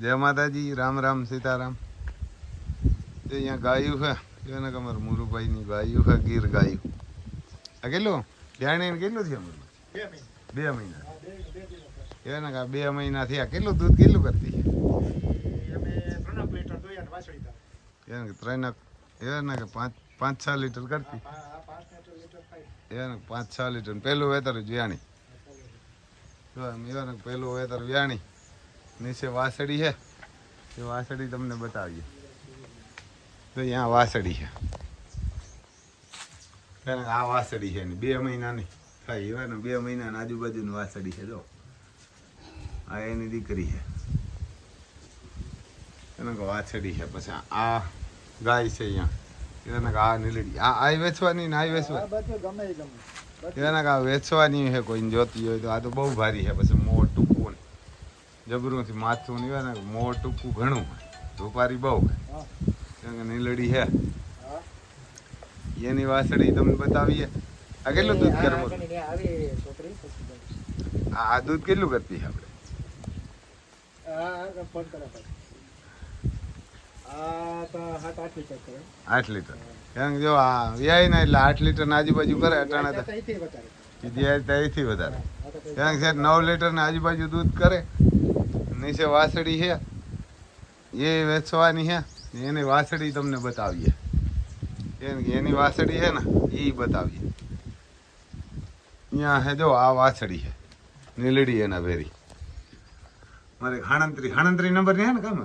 જય માતાજી રામ રામ સીતારામ. તે અહીંયા ગાયું છે. એને કે અમારે મુરુભાઈની ગાયું છે ગીર ગાયું. આ કેટલું? જાણીને કેટલું થયું અમરમાં? બે મહિના. એને કે બે મહિના થયા. કેટલું દૂધ કેટલું કરતી એને કે ત્રણ એને કે પાંચ પાંચ છ લીટર કરતી. એને પાંચ છ લીટર. પહેલું વેતર વ્યાણી. એને પહેલું વેતર વ્યાણી. નીચે વાસળી છે. એ વાસળી તમને બતાવીએ. તો અહીંયા વાસળી છે. આ વાસળી છે ને બે મહિનાની. થાય એવા ને બે મહિનાની આજુબાજુની વાસળી છે જો. આ એની દીકરી છે. એને વાછડી છે પછી આ ગાય છે અહીંયા. એને આ નીલડી. આ આ વેચવાની ને આ વેચવાની એને આ વેચવાની છે કોઈને જોતી હોય તો. આ તો બહુ ભારી છે પછી મોં ટૂંકું ને જબરુંથી માથું ને ને મોં ટૂંકું ઘણું રૂપારી બહુ એને કે નીલડી છે એની વાસળી તમને બતાવીએ. આ કેટલું દૂધ કરવું આ આ દૂધ કેટલું કરતી છે આપણે? આઠ લીટર કારણ કે જો આ વ્યાય ને એટલે આઠ લીટર ના આજુબાજુ કરે અટાણે તો ત્યાંથી વધારે. કારણ કે નવ લીટર ને આજુબાજુ દૂધ કરે. નીચે વાસળી છે. એ વેચવાની છે. એની વાસળી તમને બતાવીએ. એની વાસળી છે ને એ બતાવીએ. અહીંયા હે જો આ વાસળી છે. નીલડી એના ભેરી. મારે હાણંત્રી હાણંત્રી નંબર છે ને કામ?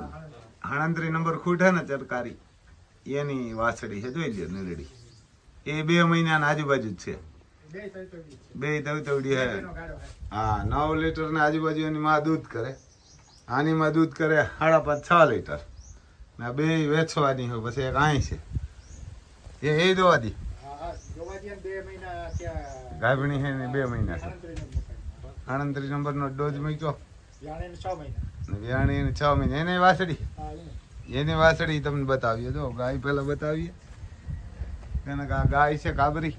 હાણંત્રી નંબર ખૂટ ને ચરકારી. એની વાસળી છે, જોઈ લ્યો નીલડી. એ બે મહિનાના આજુબાજુ જ છે. બે તવતવડી હે હા, નવ લીટર ને આજુબાજુ એની માં દૂધ કરે. આની માં દૂધ કરે સાડા પાંચ, છ લીટર. ને બે વેચવાની હોય, પછી એક આઈ છે. એ એ દોવા દી. ગાભણી છે ને બે મહિના છે. આણંત્રી નંબરનો ડોઝ મૂક્યો. વ્યાણી છ મહિના. એને વાસડી એની વાસડી તમને બતાવીએ. જો ગાય પહેલાં બતાવીએ. કારણ કે આ ગાય છે કાબરી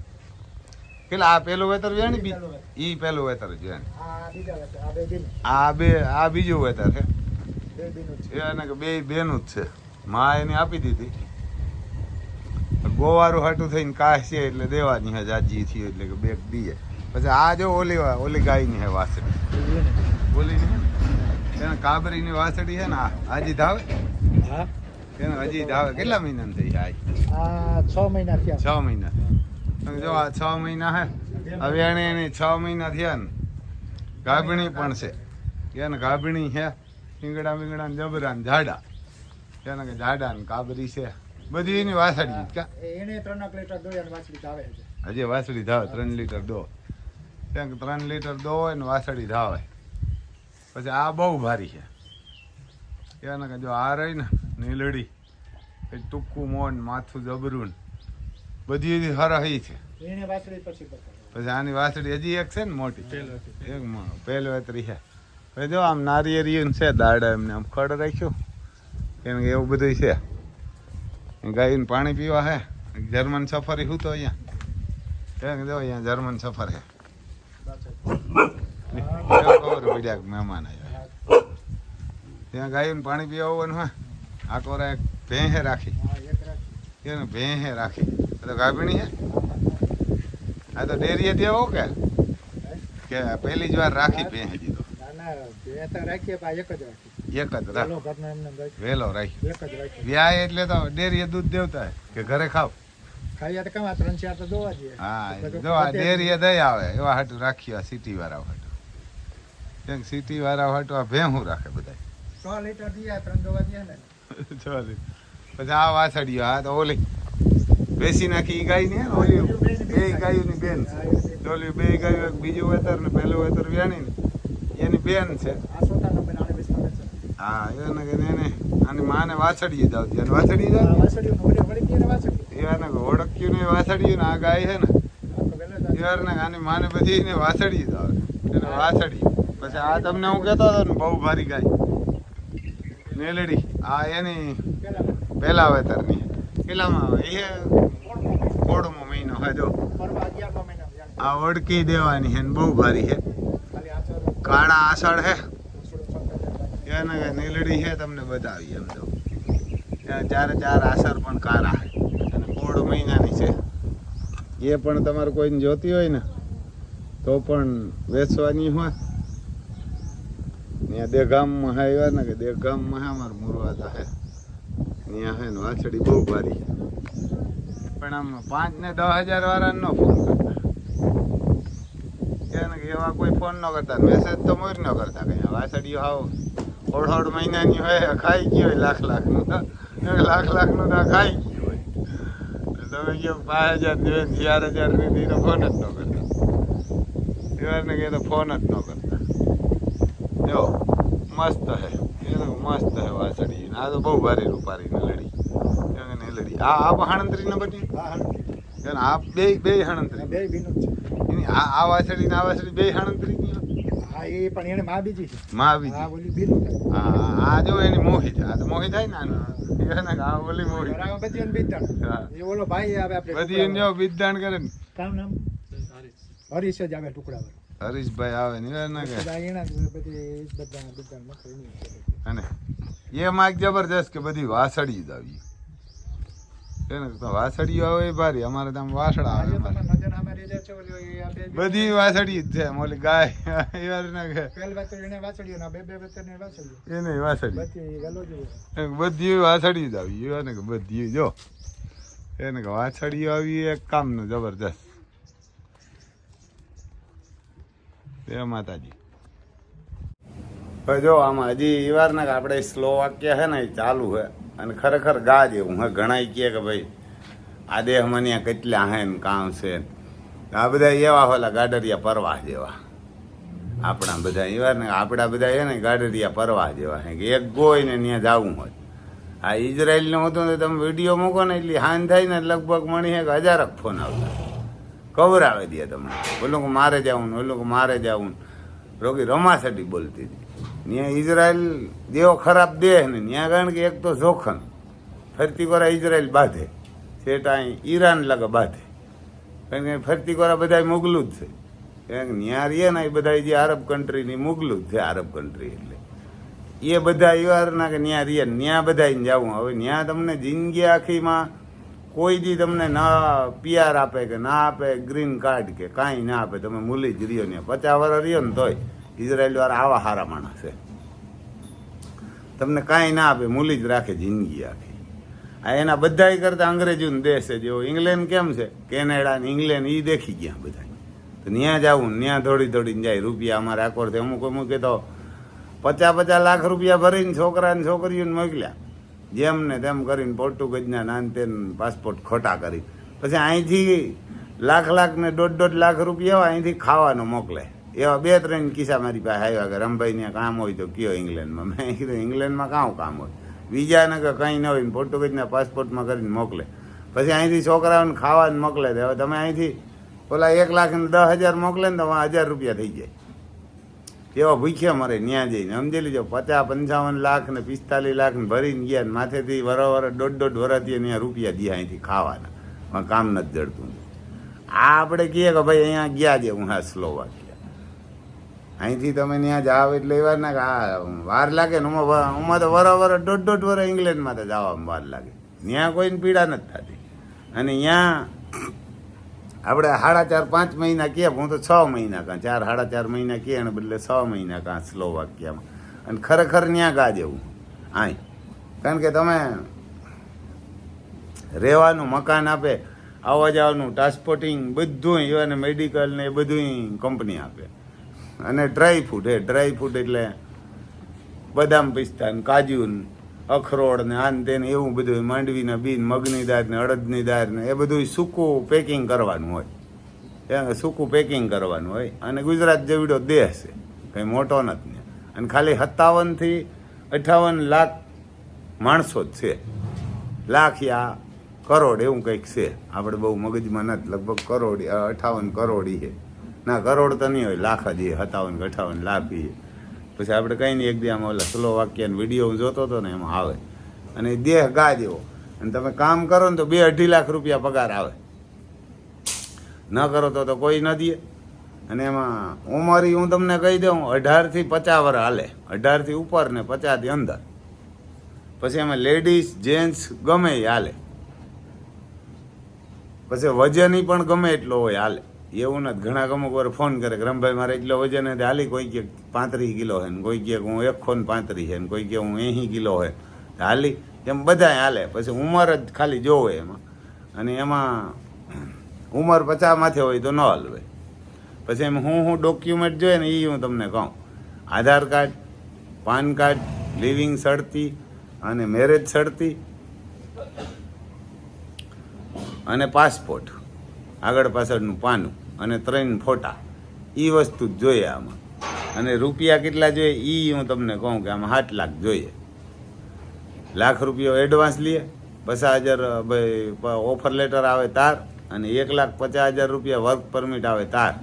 પેલા આ પેલું વેતર વ્યાણી ને ઈ પેલું વેતર વ્યાણી આ બે આ બીજું વેતર છે. એને કે બે બેનું જ છે. માં એને આપી દીધી. ગોવારું હાટું થઈને કાશ છે એટલે દેવાની હે જાજી થયું એટલે કે બેગ દીએ પછી આ જો ઓલી ઓલી ગાયની હે વાસડી ઓલી ની એને કાબરીની વાસડી છે ને આ ધાવે? ધાવે એને હજી ધાવે. કેટલા મહિનાની થઈ આ છ મહિના થયા. છ મહિના. જો આ છ મહિના હે. હવે એને એની છ મહિના થયા ને. ગાભણી પણ છે. એને ગાભણી છે. ઈંગડા બીંગડા ને જબરા ને ઝાડા એને કે ઝાડા ને કાબરી છે. બધી એની વાસળી કા એને ત્રણ લીટર છે. હજી વાસળી ધાવે ત્રણ લીટર દો. ત્યાં ત્રણ લીટર દો ને વાસળી ધાવે. પછી આ બહુ ભારી છે. એને કે જો આ રહી ને નીલડી. ટૂંકું મોન માથું જબરું ને. બધી એની હરહી છે. પછી આની વાસળી હજી એક છે ને મોટી. એક માં પહેલો વેતરી છે. પછી જો આમ નારિયેરિયું છે દાડા એમને આમ ખડ રાખ્યું. કેમ કે એવું બધું છે. ગાયને પાણી પીવા હે. જર્મન સફરી હું તો અહીંયા. કેમ કે જો અહીંયા જર્મન સફર હે. ખબર પડ્યા મહેમાન આવ્યા. ત્યાં ગાયને પાણી પીવા આવવાનું હે. આ કોરા એક ભેંહે રાખી. હા ભેં રાખી. ભેંહે રાખી. તો ગાભીણી હે આ તો ડેરીએ દેવો કે? કે પહેલી જ વાર રાખી પે બે તો. એક જ રાખી. વેલો રાખી. એક જ રાખી વ્યાય એટલે તો ડેરીએ દૂધ દેવતા કે ઘરે ખાવ. ખાઈએ તો કમા ત્રણ ચાર તો દોવા જઈએ. હા આ ડેરીએ દઈ આવે એવા હાટું રાખ્યું આ સિટી વાળા હાટું. કેમ સિટી વાળા હાટું આ ભેહું રાખે બધા સો લીટર દિયા ત્રણ દોવા દે ને. ચાલે પછી આ વાસળીઓ આ તો ઓલી બેસી નાખી એ ગાય ને ઓલી બે ગાયોની બેન છે. બે ગાયો એક બીજું વેતર ને પેલું વેતર વ્યાણી ને એની બેન છે. હા એને કે એને આની માને વાછડીએ જ આવતી અને વાછડી એને ઓળખ્યું ને વાછડીયું ને આ ગાય છે ને આ તો વહેલો જ યાર ને આની માને બધી ને વાછડી જ આવે એને વાછડી પછી આ તમને હું કહેતો હતો ને બહુ ભારી ગાય. નેલડી આ એની પેલા પહેલા વેતરની. આવે. એ કોડમો મહિનો, હે આ ઓળકી દેવાની છે ને, બહુ ભારી છે. કાળા હે થોડું એને નીલડી છે, તમને બતાવી એમ તો. ચારે ચાર આસર પણ કાળા છે. અને કોડ મહિનાની છે. એ પણ તમારે કોઈને જોતી હોય ને, તો પણ વેચવાની હોય. ત્યાં દેગામમાં આવ્યા ને, કે દેગામમાં અમારે મુરવાદા હે ત્યાં હે ને વાછડી બહુ ભારી. પણ આમ પાંચ ને દસ હજાર વાળા નો ફોન કરતા. કે એવા કોઈ ફોન ન કરતા. મેસેજ તો મોર ન કરતા કઈ વાછડીઓ હાવ અઢ અઢ મહિનાની હોય, ખાઈ ગયો હોય લાખ લાખનું તો લાખ લાખનું તો ખાઈ ગયું હોય. તમે કહો પાંચ હજાર દે ચાર હજારની તો ફોન જ ન કરતા. દિવાળને કહે તો ફોન જ ન કરતા. જો, મસ્ત હે. તો મસ્ત હે વાછડી આ તો બહુ ભારે રૂપારી ને લડી ને લડી. આ આ હણંતરી ને બધી હા હા આ બે બે હણંતરી. બે ભીનું છે. એની આ આ વાછડી ને આ વાછડી બે હણંતરી ની હા એ પણ એને માં બીજી છે. માં હા બીજી ઓલી બોલી થાય આ આ જો એની મોહી છે. આ તો મોહી થાય ને આનું. એને આ બોલી મોહી. બરાબર બધી એને બીજદાણ. એ ઓલો ભાઈ આવે આપણે બધી એને જો વિદ્યાન કરે ને. કામ નામ? હરીશ. જ આવે ટુકડા વાળો હરીશભાઈ આવે ને એને કે. અને એ માગ જબરજસ્ત કે બધી વાસળી જ આવી. વાસળીઓ આવે ભારી અમારે ત્યાં વાસળા આવે બધી વાસળી જ છે મોલી ગાય એ વાર ના કે પહેલ વાતર એને વાછળ્યો ને આ બે બે વાતર ને વાછળ્યો એને વાસળી. બધી વાસળી જ આવી એને કે બધી જો. એને કે વાછડીઓ આવી એક કામનું જબરજસ્ત. જય માતાજી. હવે જો આમાં હજી એ વારના આપણે સ્લો વાક્ય છે ને એ ચાલુ છે. અને ખરેખર ગા જેવું હે ઘણા કહે કે ભાઈ, આ દેહ મને કેટલા હે ને કામ છે આ બધા એવા હોલા ગાડરિયા પરવા જેવા. આપણા બધા એવા ને આપણા બધા છે ને ગાડરિયા પરવા જેવા હે કે એક ગોય ને ત્યાં જવું હોય. આ ઇઝરાયલનું હતું ને તમે વીડિયો મૂકો ને એટલી હાન થાય ને લગભગ મણી એક હજારક ફોન આવતા. કવરાવે દે તમને. ઓલું કે મારે જવું ને ઓલું કે મારે જવું રોગી રમાસટી બોલતી હતી. ત્યાં ઇઝરાયલ દેહો ખરાબ દેહ ને ત્યાં કારણ કે એક તો જોખમ. ફરતી કોરા ઇઝરાયલ બાંધે. સેટા ઈરાન લગે બાંધે. કારણ કે ફરતી કોરા બધા મુગલું જ છે. કારણ કે ત્યાં રહીએ ને એ બધા જે આરબ કન્ટ્રીની મુગલું જ છે, આરબ કન્ટ્રી એટલે. એ બધા એવાના કે ત્યાં રહીએ ને ત્યાં બધા જવું હવે ત્યાં તમને જિંદગી આખીમાં કોઈ દી તમને ના પીઆર આપે કે ના આપે ગ્રીન કાર્ડ કે કાંઈ ના આપે, તમે મૂલી જ રહ્યો ને. પચાસ વર્ષ રહ્યો ને તોય ઇઝરાયલ વાળા આવા સારા માણસ છે. તમને કાંઈ ના આપે, મૂલી જ રાખે, જિંદગી આખી. આ એના બધા કરતા અંગ્રેજોનો દેશ છે જેવો ઇંગ્લેન્ડ કેમ છે? કેનેડા ને ઇંગ્લેન્ડ એ દેખી ગયા બધા તો ત્યાં જવું ત્યાં દોડી દોડીને જાય, રૂપિયા અમારે આકોરથી અમુક અમુકે તો પચાસ પચાસ લાખ રૂપિયા ભરીને છોકરા ને છોકરીઓને મોકલ્યા. જેમ ને તેમ કરીને પોર્ટુગીઝના નાન તેન પાસપોર્ટ ખોટા કરી. પછી અહીંથી લાખ લાખ ને દોઢ દોઢ લાખ રૂપિયા અહીંથી ખાવાનું મોકલે. એવા બે ત્રણ કિસ્સા મારી પાસે આવ્યા કે રમભાઈ ને કામ હોય તો કયો ઇંગ્લેન્ડમાં? મેં કીધું, ઇંગ્લેન્ડમાં કાં કામ હોય? બીજા ને કે કંઈ ન હોય પોર્ટુગીઝના પાસપોર્ટમાં કરીને મોકલે. પછી અહીંથી છોકરાઓને ખાવાનું મોકલે હવે તમે અહીંથી ઓલા એક લાખ ને દસ હજાર મોકલે ને તો હજાર રૂપિયા થઈ જાય. એવા ભૂખ્યા મરે ન્યા જઈને. સમજી લીજો પચાસ, પંચાવન લાખ ને પિસ્તાલીસ લાખ ને ભરીને ગયા ને માથેથી વરવર દોઢ દોઢ વરસથી અહીંયા રૂપિયા દે અહીંથી ખાવાના. પણ કામ નથી જડતું. આ આપણે કહીએ કે ભાઈ અહીંયા ગયા છે હું હા સ્લોવાકિયા. અહીંથી તમે ત્યાં જાઓ એટલે એવા ના કે આ વાર લાગે ને ઉમાં ઉમાં તો વરવર દોઢ દોઢ વર ઇંગ્લેન્ડમાં તો જવામાં વાર લાગે. ત્યાં કોઈને પીડા નથી થતી. અને ત્યાં આપણે સાડા ચાર, પાંચ મહિના કહે હું તો છ મહિના કાં ચાર, સાડા ચાર મહિના કહે, અને બદલે છ મહિના કાં સ્લો વાક્યમાં અને ખરેખર ત્યાં ગા જેવું આય. કારણ કે તમે રહેવાનું મકાન આપે, આવવા જવાનું ટ્રાન્સપોર્ટિંગ બધું ઇવન મેડિકલ ને એ બધું કંપની આપે. અને ડ્રાય ફ્રૂટ એ ડ્રાય ફ્રૂટ એટલે બદામ પિસ્તા કાજુ અખરોડ ને આન તેને એવું બધું માંડવીના બીન, મગની દાળ ને અડદની દાળ ને એ બધું સૂકું પેકિંગ કરવાનું હોય. એ સૂકું પેકિંગ કરવાનું હોય. અને ગુજરાત જેવડો દેશ છે. કંઈ મોટો નથી. અને ખાલી સત્તાવનથી અઠાવન લાખ માણસો જ છે. લાખ યા કરોડ એવું કંઈક છે. આપણે બહુ મગજમાં નથી. લગભગ કરોડ, અઠાવન કરોડ છે. ના, કરોડ તો નહીં હોય. લાખ જ એ, સત્તાવન કે અઠાવન લાખ એ. પછી આપણે કંઈ નહીં એક દી આમાં ઓલા સ્લો વાક્યનો વીડિયો હું જોતો હતો ને એમાં આવે. અને દેહ ગા જેવો અને તમે કામ કરો ને તો બે અઢી લાખ રૂપિયા પગાર આવે. ન કરો તો તો કોઈ ન દે. અને એમાં ઉંમરી હું તમને કહી દઉં અઢારથી પચાસ વર્ષ હાલે. અઢારથી ઉપર ને પચાસથી અંદર. પછી એમાં લેડીઝ જેન્ટ્સ ગમે એ હાલે. પછી વજન ઈ પણ ગમે એટલો હોય હાલે. એવું નથી. ઘણા અમુક વાર ફોન કરે કે, રમભાઈ, મારે એટલો વજન છે. હાલી કોઈ કે પાંત્રીસ કિલો છે ને કોઈ કે હું એકસો ને પાંત્રીસ છે ને કોઈ કે હું એહી કિલો હે હાલી. એમ બધાય હાલે. પછી ઉંમર જ ખાલી જોવે એમાં. અને એમાં ઉંમર પચાસ માથે હોય તો ન હલવે. પછી એમ હું હું ડોક્યુમેન્ટ જોઈએ ને એ હું તમને કહું. Aadhaar card, PAN card living સડતી અને મેરેજ સડતી અને પાસપોર્ટ આગળ પાછળનું પાનું. અને ત્રણ ફોટા. એ વસ્તુ જ જોઈએ આમાં. અને રૂપિયા કેટલા જોઈએ એ હું તમને કહું કે આમાં સાત લાખ જોઈએ. લાખ રૂપિયો એડવાન્સ લઈએ પચાસ હજાર ભાઈ ઓફર લેટર આવે તાર, અને એક લાખ પચાસ હજાર રૂપિયા વર્ક પરમિટ આવે તાર.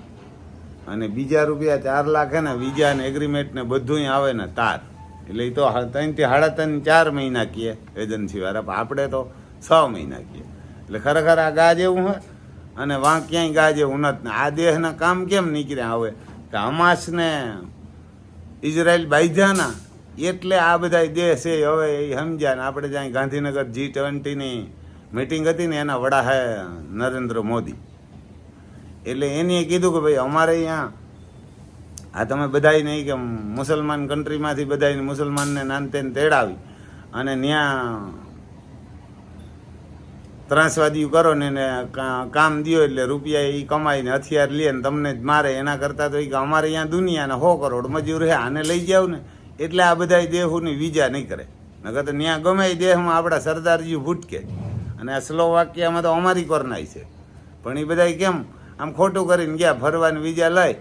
અને બીજા રૂપિયા ચાર લાખ હે ને, બીજા ને એગ્રીમેન્ટ ને બધું આવે ને તાર. એટલે એ તો ત્રણથી સાડા ત્રણ, ચાર મહિના કીએ એજન્સી વાળા. આપણે તો છ મહિના કીએ એટલે ખરેખર આ ગા જેવું હોય અને વાં ક્યાંય ગાજે ઉનત ને. આ દેહના કામ કેમ નીકળ્યા હવે? કે હમાસને ઇઝરાયલ બાંધ્યાના એટલે આ બધા દેહ છે હવે એ સમજ્યા ને. આપણે જ્યાં ગાંધીનગર જી ટ્વેન્ટીની મિટિંગ હતી ને, એના વડા હે નરેન્દ્ર મોદી. એટલે એને કીધું કે ભાઈ, અમારે અહીંયા આ તમે બધાય નહીં કે મુસલમાન કન્ટ્રીમાંથી બધાય મુસલમાનને નાનતે તેડાવી. અને ત્યાં ત્રાસવાદી કરો ને એને કામ દો એટલે રૂપિયા એ કમાઈને હથિયાર લે ને તમને જ મારે. એના કરતાં તો એ કે અમારે અહીંયા દુનિયાને સો કરોડ મજૂર હે, આને લઈ જાવ ને. એટલે આ બધા દેહોની વિજા નહીં કરે. નકર તો ત્યાં ગમે દેહમાં આપણા સરદારજી ભૂટકે. અને આ સ્લોવાકિયામાં તો અમારી કરનાય છે. પણ એ બધા કેમ? આમ ખોટું કરીને ગયા ફરવાની વિજા લઈ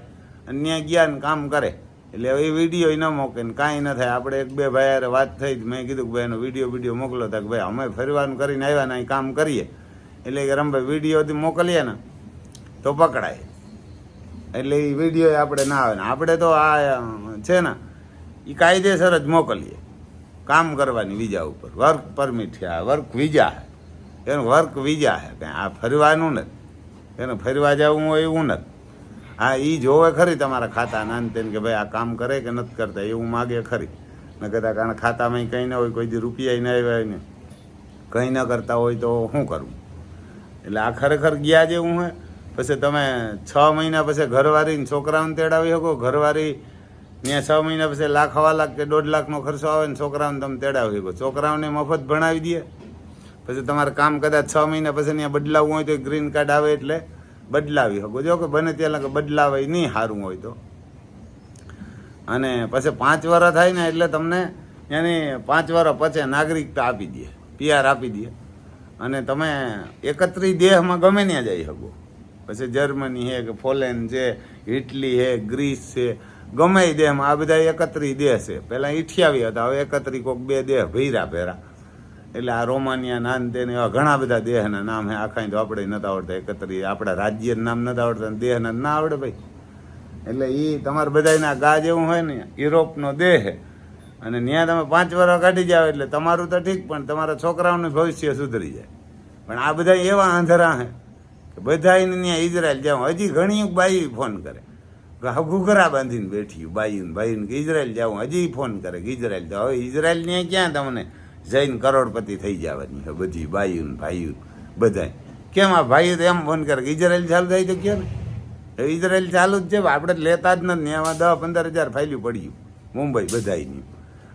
અને ત્યાં ગયા ને કામ કરે. એટલે હવે એ વીડિયો ન મોકે ને કાંઈ ન થાય. આપણે એક બે ભાઈ હારે વાત થઈ જ મેં કીધું કે ભાઈ એનો વીડિયો વીડિયો મોકલો. તો કે ભાઈ અમે ફરવાનું કરીને આવ્યા ને અહીં કામ કરીએ. એટલે કે રમભાઈ વિડીયોથી મોકલીએ ને તો પકડાય. એટલે એ વીડિયો આપણે ના આવે ને. આપણે તો આ છે ને એ કાયદેસર જ મોકલીએ. કામ કરવાની વિઝા ઉપર. વર્ક પરમિટ છે આ વર્ક વિઝા છે. એનું વર્ક વિઝા છે. કંઈ આ ફરવાનું નથી. એને ફરવા જવું હોય એવું નથી. હા એ જોવે ખરી તમારા ખાતા ના તેને કે ભાઈ આ કામ કરે કે નથી કરતા એવું માગે ખરી. ન કદાચ કારણ ખાતામાં કંઈ ન હોય, કોઈ દી રૂપિયા ન આવ્યા હોય ને. કંઈ ન કરતા હોય તો શું કરવું એટલે આ ખરેખર ગયા જેવું હે. પછી તમે છ મહિના પછી ઘરવાળીને છોકરાઓને તેડાવી શકો? ઘરવાળી ત્યાં છ મહિના પછી લાખ હવા લાખ કે દોઢ લાખનો ખર્ચો આવે ને છોકરાઓને તમે તેડાવી શકો. છોકરાઓને મફત ભણાવી દે. પછી તમારે કામ કદાચ છ મહિના પછી ત્યાં બદલાવવું હોય તો ગ્રીન કાર્ડ આવે એટલે બદલાવી શકો. જો કે બને ત્યાં લગે બદલાવે નહીં સારું હોય તો. અને પછી પાંચ વર્ષ થાય ને એટલે તમને એની પાંચ વર્ષ પછી નાગરિકતા આપી દે, પીઆર આપી દે. અને તમે એકત્રી દેહમાં ગમે ત્યાં જઈ શકો. પછી જર્મની છે કે પોલેન્ડ છે, ઇટલી છે ગ્રીસ છે, ગમે દેહમાં. આ બધા એકત્રી દેહ છે. પહેલાં ઇઠિયાવી હતા, હવે એકત્રી કોક બે દેહ ભૈરા ભેરા એટલે આ રોમાનિયા નાન તેને એવા ઘણા બધા દેહના નામ હે, આખા તો આપણે નથી આવડતા એકત્રી. આપણા રાજ્યના નામ નથી આવડતા દેહના ના આવડે ભાઈ. એટલે એ તમારે બધાના ગા જેવું હોય ને, યુરોપનો દેહ અને ત્યાં તમે પાંચ વર્ષ કાઢી જાવ એટલે તમારું તો ઠીક, પણ તમારા છોકરાઓનું ભવિષ્ય સુધરી જાય. પણ આ બધા એવા આંધરા હે કે બધા ત્યાં ઇઝરાયલ જાઉં. હજી ઘણી બાઈ ફોન કરે. ઘૂઘરા બાંધીને બેઠી બાયું બાયું કે ઇઝરાયલ જાઉં. હજી ફોન કરે કે ઇઝરાયલ જાઓ. હવે ઇઝરાયલ ત્યાં ક્યાં તમને? જઈને કરોડપતિ થઈ જવાની છે, બધી બાયું ભાઈયું બધાય. કેમ આ ભાઈઓ તો એમ ફોન કરે કે ઇઝરાયલ ચાલુ થાય તો કે ને. ઇઝરાયલ ચાલુ જ છે આપણે લેતા જ નથી એમાં દસ પંદર હજાર ફાઇલ્યું પડ્યું, મુંબઈ બધાયની.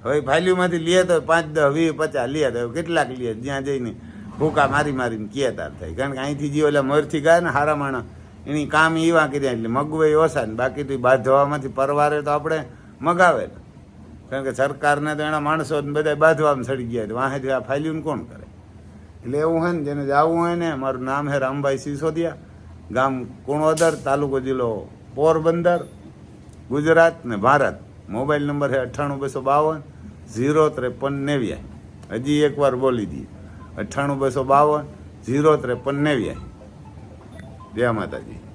હવે ફાઇલ્યુમાંથી લે તો પાંચ દસ વીસ, પચાસ લે તો કેટલાક લે, જ્યાં જઈને ભૂકા મારી મારીને કેતાર થાય. કારણ કે અહીંથી જે ઓલા મોરથી ગયા ને હારા માણા એની કામ એવા કર્યા એટલે મગવાઈ ઓછા ને બાકી તો બાંધવામાંથી પરવારે તો આપણે મગાવે ને કારણ કે સરકારને તો એના માણસો બધા બાંધવામાં સડી ગયા તો વાંહેથી આ ફાઇલ્યું કોણ કરે? એટલે એવું હોય ને, જેને જવું હોય ને, મારું નામ છે રામભાઈ સિસોદિયા, ગામ કુણોદર તાલુકો જિલ્લો પોરબંદર, ગુજરાત ને ભારત. મોબાઈલ નંબર છે અઠ્ઠાણું બસો બાવન, ઝીરો ત્રેપન નેવ્યા હજી એકવાર બોલી દઈએ. અઠ્ઠાણું બસો બાવન, ઝીરો ત્રેપન નેવ્યાય જય માતાજી.